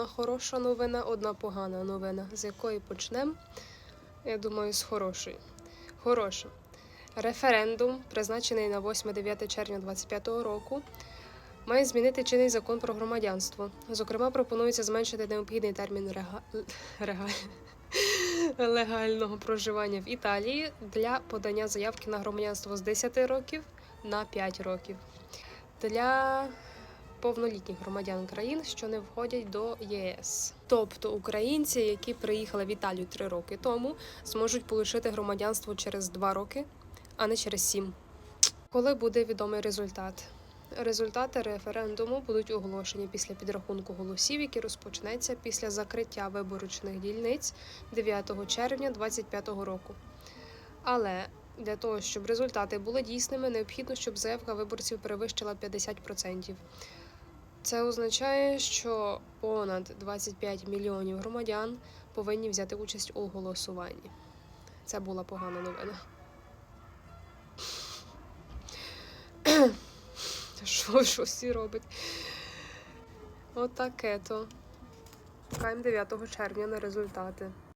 одна хороша новина, одна погана новина. З якої почнемо? Я думаю, з хорошої. Хороша. Референдум, призначений на 8-9 червня 2025 року, має змінити чинний закон про громадянство. Зокрема, пропонується зменшити необхідний термін рега... легального проживання в Італії для подання заявки на громадянство з 10 років на 5 років. Для повнолітніх громадян країн, що не входять до ЄС. Тобто українці, які приїхали в Італію 3 роки тому, зможуть отримати громадянство через 2 роки, а не через 7. Коли буде відомий результат? Результати референдуму будуть оголошені після підрахунку голосів, який розпочнеться після закриття виборочних дільниць 9 червня 2025 року. Але для того, щоб результати були дійсними, необхідно, щоб заявка виборців перевищила 50%. Це означає, що понад 25 мільйонів громадян повинні взяти участь у голосуванні. Це була погана новина. Що, що всі робить? Отаке то. Чекаємо 9 червня на результати.